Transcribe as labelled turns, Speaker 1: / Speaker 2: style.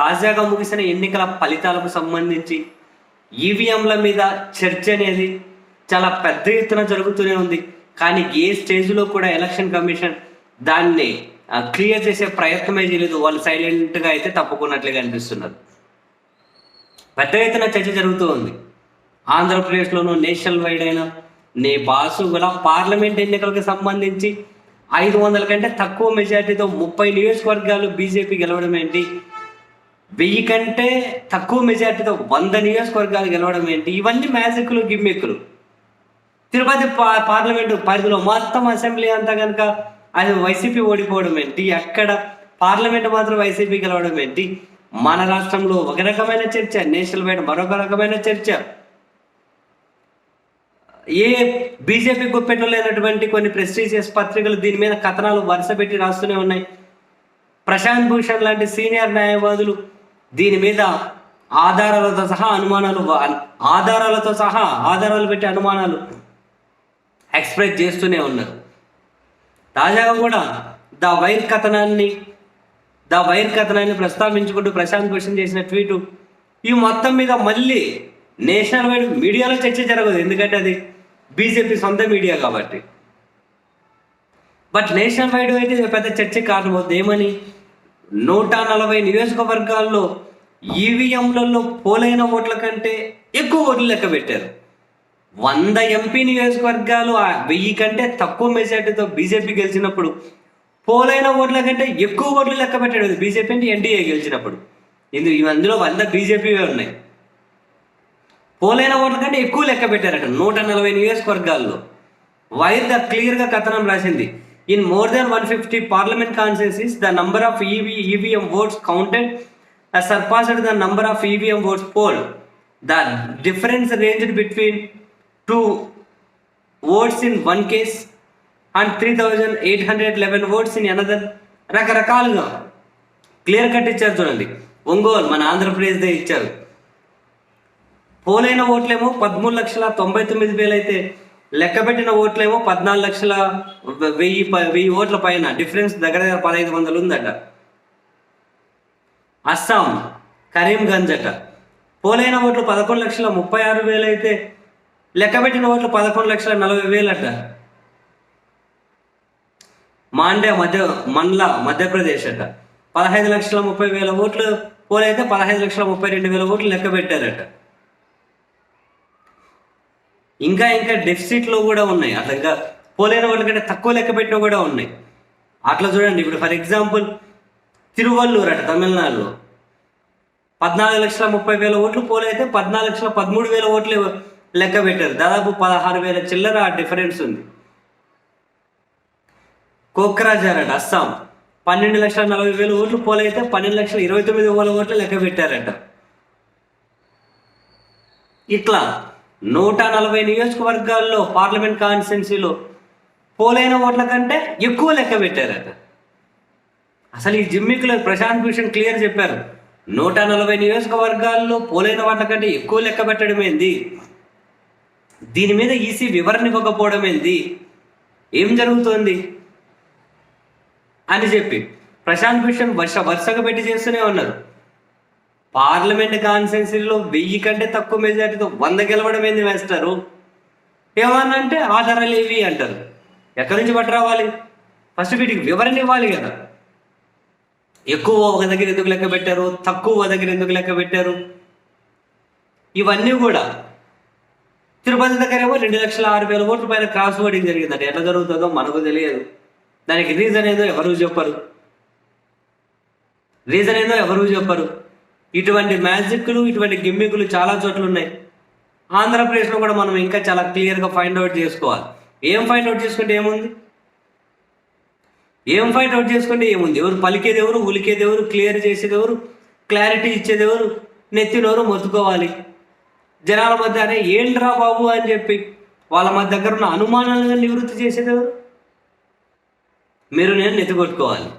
Speaker 1: తాజాగా ముగిసిన ఎన్నికల ఫలితాలకు సంబంధించి ఈవీఎంల మీద చర్చ అనేది చాలా పెద్ద ఎత్తున జరుగుతూనే ఉంది. కానీ ఏ స్టేజ్లో కూడా ఎలక్షన్ కమిషన్ దాన్ని క్లియర్ చేసే ప్రయత్నమే చేయలేదు. వాళ్ళు సైలెంట్గా అయితే తప్పుకున్నట్లుగా అనిపిస్తున్నారు పెద్ద ఎత్తున చర్చ జరుగుతూ ఉంది. ఆంధ్రప్రదేశ్లోనూ నేషనల్ వైడ్ అయిన నే బాసు గల పార్లమెంట్ ఎన్నికలకు సంబంధించి ఐదు వందల కంటే తక్కువ మెజార్టీతో ముప్పై నియోజకవర్గాలు బీజేపీ గెలవడం ఏంటి? వెయ్యి కంటే తక్కువ మెజార్టీతో వంద నియోజకవర్గాలు గెలవడం ఏంటి? ఇవన్నీ మ్యాజిక్లు గిమ్మిక్లు తిరుపతి పా- పార్లమెంటు పరిధిలో మొత్తం అసెంబ్లీ అంతా కనుక అది వైసీపీ ఓడిపోవడం ఏంటి? అక్కడ పార్లమెంట్ మాత్రం వైసీపీ గెలవడం ఏంటి? మన రాష్ట్రంలో ఒక రకమైన చర్చ నేషనల్ వైడ్ మరొక రకమైన చర్చ. ఏ బీజేపీ గుప్పెట్లో లేనటువంటి కొన్ని ప్రెస్టీజియస్ పత్రికలు దీని మీద కథనాలు వరుస పెట్టి రాస్తూనే ఉన్నాయి. ప్రశాంత్ భూషణ్ లాంటి సీనియర్ న్యాయవాదులు దీని మీద ఆధారాలతో సహా అనుమానాలు ఆధారాలతో సహా ఆధారాలు పెట్టి అనుమానాలు ఎక్స్ప్రెస్ చేస్తూనే ఉన్నారు. తాజాగా కూడా ద వైర్ కథనాన్ని ద వైర్ కథనాన్ని ప్రస్తావించుకుంటూ ప్రశాంత్ భూషణ్ చేసిన ట్వీటు ఈ మొత్తం మీద మళ్ళీ నేషనల్ వైడ్ మీడియాలో చర్చ జరగదు. ఎందుకంటే అది బీజేపీ సొంత మీడియా కాబట్టి. బట్ నేషనల్ వైడ్ అయితే పెద్ద చర్చ కారణమవుతుంది. ఏమని? నూట నలభై నియోజకవర్గాల్లో ఈవీఎంలలో పోలైన ఓట్ల కంటే ఎక్కువ ఓట్లు లెక్క పెట్టారు. వంద ఎంపీ నియోజకవర్గాలు ఆ వెయ్యి కంటే తక్కువ మెజార్టీతో బీజేపీ గెలిచినప్పుడు పోలైన ఓట్ల కంటే ఎక్కువ ఓట్లు లెక్క పెట్టాడు బీజేపీ అంటే ఎన్డీఏ గెలిచినప్పుడు. ఇందు అందులో వంద బీజేపీవే ఉన్నాయి. పోలైన ఓట్ల కంటే ఎక్కువ లెక్క పెట్టారట నూట నలభై నియోజకవర్గాల్లో. వైర్ క్లియర్గా కథనం రాసింది. In more than one fifty parliament constituencies the number of EV EVM votes counted surpassed the number of EVM votes poll the difference ranged between two votes in one case and three thousand eight hundred eleven votes in another రకరకాలుగా clear cut ఇచ్చారు చూడండి. ఒంగోలు మన ఆంధ్రప్రదేశ్దే ఇచ్చారు. పోలైన ఓట్లేమో పదమూడు లక్షల తొంభై తొమ్మిది వేలు అయితే లెక్క పెట్టిన ఓట్లేమో పద్నాలుగు లక్షల వెయ్యి వెయ్యి ఓట్ల పైన డిఫరెన్స్ దగ్గర దగ్గర పదహైదు వందలు ఉందట. అస్సాం కరీంగంజ్ అట. పోలైన ఓట్లు పదకొండు లక్షల ముప్పై ఆరు వేలు అయితే లెక్క పెట్టిన ఓట్లు పదకొండు లక్షల నలభై వేలు అట. మాండ్య మధ్య మండ్ల మధ్యప్రదేశ్ అట. పదహైదు లక్షల ముప్పై వేల ఓట్లు పోలైతే పదహైదు లక్షల ముప్పై రెండు వేల ఓట్లు లెక్క పెట్టారట. ఇంకా ఇంకా డెఫిసిట్లో కూడా ఉన్నాయి. అట్లా ఇంకా పోలేని వాళ్ళ కంటే తక్కువ లెక్క పెట్టిన కూడా ఉన్నాయి. అట్లా చూడండి ఇప్పుడు ఫర్ ఎగ్జాంపుల్ తిరువల్లూరు అట తమిళనాడులో. పద్నాలుగు లక్షల ముప్పై వేల ఓట్లు పోలైతే పద్నాలుగు లక్షల పదమూడు వేల ఓట్లు లెక్క పెట్టారు. దాదాపు పదహారు వేల చిల్లర ఆ డిఫరెన్స్ ఉంది. కోక్రాజార్ అంట అస్సాం. పన్నెండు లక్షల నలభై వేల ఓట్లు పోలైతే పన్నెండు లక్షల ఇరవై తొమ్మిది వేల ఓట్లు లెక్క పెట్టారట. ఇట్లా నూట నలభై నియోజకవర్గాల్లో పార్లమెంట్ కాన్స్టిట్యున్సీలో పోలైన ఓట్ల కంటే ఎక్కువ లెక్క పెట్టారట. అసలు ఈ జిమ్మికులు ప్రశాంత్ భూషణ్ క్లియర్ చెప్పారు. నూట నలభై నియోజకవర్గాల్లో పోలైన వాట్ల కంటే ఎక్కువ లెక్క పెట్టడం ఏంది? దీని మీద ఈసీ వివరణ ఇవ్వకపోవడం ఏంది? ఏం జరుగుతోంది? అని చెప్పి ప్రశాంత్ భూషణ్ వర్ష వరుసగా పెట్టి చేస్తూనే ఉన్నారు. పార్లమెంట్ కాన్స్టిట్యున్సీలో వెయ్యి కంటే తక్కువ మెజార్టీతో వంద గెలవడం ఏంది వేస్తారు ఏమన్నా అంటే ఆధారాలు ఏవి అంటారు. ఎక్కడి నుంచి పట్టు రావాలి? ఫస్ట్ వీటికి వివరణ ఇవ్వాలి కదా. ఎక్కువ ఒక దగ్గర ఎందుకు లెక్క పెట్టారు? తక్కువ దగ్గర ఎందుకు లెక్క పెట్టారు? ఇవన్నీ కూడా తిరుపతి దగ్గర ఏమో రెండు లక్షల ఆరు వేల ఓట్ల పైన క్రాస్ ఓటింగ్ జరిగిందంట. ఎట్లా జరుగుతుందో మనకు తెలియదు. దానికి రీజన్ ఏదో ఎవరు చెప్పరు? రీజన్ ఏదో ఎవరు చెప్పరు? ఇటువంటి మ్యాజిక్లు ఇటువంటి గిమ్మికులు చాలా చోట్ల ఉన్నాయి ఆంధ్రప్రదేశ్లో కూడా మనం ఇంకా చాలా క్లియర్గా ఫైండ్ అవుట్ చేసుకోవాలి. ఏం ఫైండ్ అవుట్ చేసుకుంటే ఏముంది? ఏం ఫైండ్ అవుట్ చేసుకుంటే ఏముంది? ఎవరు పలికేది ఎవరు ఉలికేది ఎవరు క్లియర్ చేసేది ఎవరు క్లారిటీ ఇచ్చేది ఎవరు నెత్తినోరు మొత్తుకోవాలి? జనాల మధ్య అనే ఏంట్రా బాబు? అని చెప్పి వాళ్ళ మధ్య దగ్గర ఉన్న అనుమానాలను నివృత్తి చేసేది ఎవరు? మీరు నేను నెత్తి కొట్టుకోవాలి.